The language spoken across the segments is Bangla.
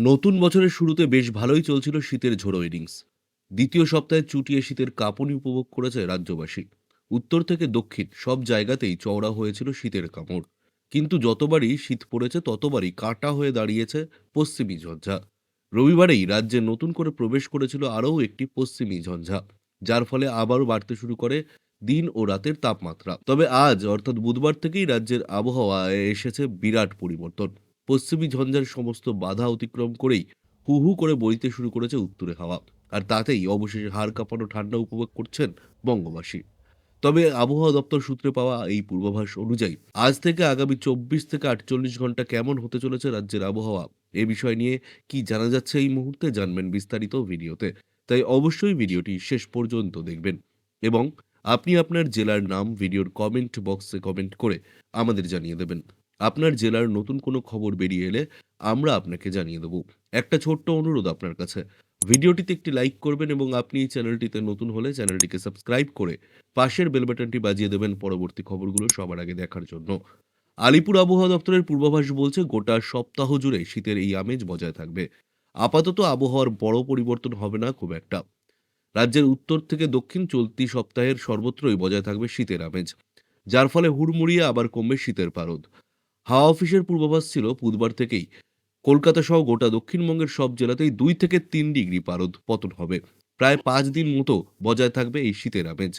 নতুন বছরের শুরুতে বেশ ভালোই চলছিল শীতের ঝোড়ো ইনিংস দ্বিতীয় সপ্তাহে চুটিয়ে শীতের কাঁপুনি উপভোগ করেছে রাজ্যবাসী। উত্তর থেকে দক্ষিণ সব জায়গাতেই চওড়া হয়েছিল শীতের কামড়। কিন্তু যতবারই শীত পড়েছে, ততবারই কাটা হয়ে দাঁড়িয়েছে পশ্চিমী ঝঞ্ঝা। রবিবারেই রাজ্যে নতুন করে প্রবেশ করেছিল আরও একটি পশ্চিমী ঝঞ্ঝা, যার ফলে আবারও বাড়তে শুরু করে দিন ও রাতের তাপমাত্রা। তবে আজ, অর্থাৎ বুধবার থেকেই রাজ্যের আবহাওয়ায় এসেছে বিরাট পরিবর্তন। পশ্চিমী ঝঞ্ঝার সমস্ত বাধা অতিক্রম করেই হু হু করে বইতে শুরু করেছে উত্তরে হাওয়া। আর তাতেই অবশেষে হাড় কাঁপানো ঠান্ডা উপভোগ করছেন বঙ্গবাসী। তবে আবহাওয়া দপ্তর সূত্রে পাওয়া এই পূর্বাভাস অনুযায়ী আজ থেকে আগামী চব্বিশ থেকে আটচল্লিশ ঘণ্টা কেমন হতে চলেছে রাজ্যের আবহাওয়া? এ বিষয় নিয়ে কি জানা যাচ্ছে এই মুহূর্তে জানবেন বিস্তারিত ভিডিওতে। তাই অবশ্যই ভিডিওটি শেষ পর্যন্ত দেখবেন। এবং আপনি আপনার জেলার নাম, ভিডিওর কমেন্ট বক্সে কমেন্ট করে আমাদের জানিয়ে দেবেন। আপনার জেলার নতুন কোনো খবর বেরিয়ে এলে আমরা আপনাকে জানিয়ে দেব। একটা ছোট্ট অনুরোধ আপনার কাছে। ভিডিওটিতে একটি লাইক করবেন এবং আপনি এই চ্যানেলটিতে নতুন হলে চ্যানেলটিকে সাবস্ক্রাইব করে পাশের বেল বাটনটি বাজিয়ে দেবেন পরবর্তী খবরগুলো সবার আগে দেখার জন্য। আলিপুর আবহাওয়া দপ্তরের পূর্বাভাস বলছে, গোটা সপ্তাহ জুড়ে শীতের এই আমেজ বজায় থাকবে। আপাতত আবহাওয়ার বড় পরিবর্তন হবে না খুব একটা। রাজ্যের উত্তর থেকে দক্ষিণ চলতি সপ্তাহের সর্বত্রই বজায় থাকবে শীতের আমেজ। যার ফলে হুড়মুড়িয়ে আবার কমবে শীতের পারদ। হাওয়া অফিসের পূর্বাভাস ছিল বুধবার থেকেই। কলকাতা সহ গোটা দক্ষিণবঙ্গের সব জেলাতেই দুই থেকে তিন ডিগ্রি পারদ পতন হবে। প্রায় পাঁচ দিন মতো বজায় থাকবে এই শীতের আমেজ।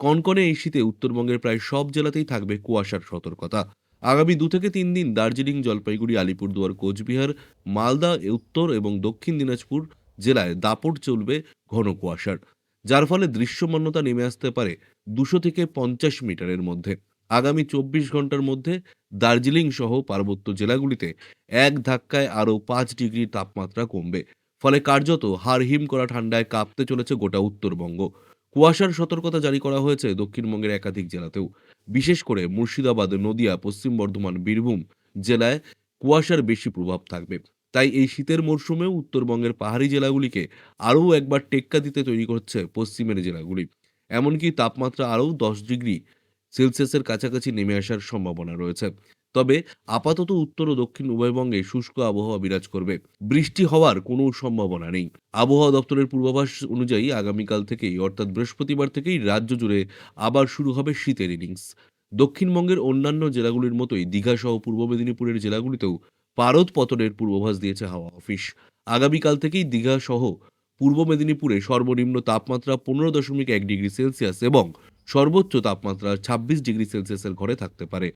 কনকনে এই শীতে উত্তরবঙ্গের প্রায় সব জেলাতেই থাকবে কুয়াশার সতর্কতা। আগামী দু থেকে তিন দিন দার্জিলিং, জলপাইগুড়ি, আলিপুরদুয়ার, কোচবিহার, মালদা, উত্তর এবং দক্ষিণ দিনাজপুর জেলায় দাপট চলবে ঘন কুয়াশার, যার ফলে দৃশ্যমান্যতা নেমে আসতে পারে দুশো থেকে পঞ্চাশ মিটারের মধ্যে। আগামী চব্বিশ ঘণ্টার মধ্যে দার্জিলিং সহ পার্বত্য জেলাগুলিতে এক ধাক্কায় আরও পাঁচ ডিগ্রি তাপমাত্রা কমবে। ফলে কার্যত হাড়হিম করা ঠান্ডায় কাঁপতে চলেছে গোটা উত্তরবঙ্গ। কুয়াশার সতর্কতা জারি করা হয়েছে দক্ষিণবঙ্গের একাধিক জেলাতেও। বিশেষ করে মুর্শিদাবাদ, নদিয়া, পশ্চিম বর্ধমান, বীরভূম জেলায় কুয়াশার বেশি প্রভাব থাকবে। তাই এই শীতের মরশুমেও উত্তরবঙ্গের পাহাড়ি জেলাগুলিকে আরও একবার টেক্কা দিতে তৈরি করছে পশ্চিমের জেলাগুলি। এমনকি তাপমাত্রা আরও দশ ডিগ্রি সেলসিয়াসের কাছাকাছি নেমে আসার সম্ভাবনা রয়েছে। তবে আপাতত উত্তর ও দক্ষিণ উভয়বঙ্গে শুষ্ক আবহাওয়া বিরাজ করবে। বৃষ্টি হওয়ার কোনো সম্ভাবনা নেই। আবহাওয়া দপ্তরের পূর্বাভাস অনুযায়ী আগামীকাল থেকেই, অর্থাৎ বৃহস্পতিবার থেকেই রাজ্য জুড়ে আবার শুরু হবে শীতের ইনিংস। দক্ষিণবঙ্গের অন্যান্য জেলাগুলির মতোই দীঘা সহ পূর্ব মেদিনীপুরের জেলাগুলিতেও পারদ পতনের পূর্বাভাস দিয়েছে হাওয়া অফিস। আগামীকাল থেকেই দীঘা সহ পূর্ব মেদিনীপুরে সর্বনিম্ন তাপমাত্রা পনেরো দশমিক এক ডিগ্রি সেলসিয়াস এবং সর্বোচ্চ তাপমাত্রা ছাব্বিশ ডিগ্রি সেলসিয়াসের ঘরে থাকতে পারে।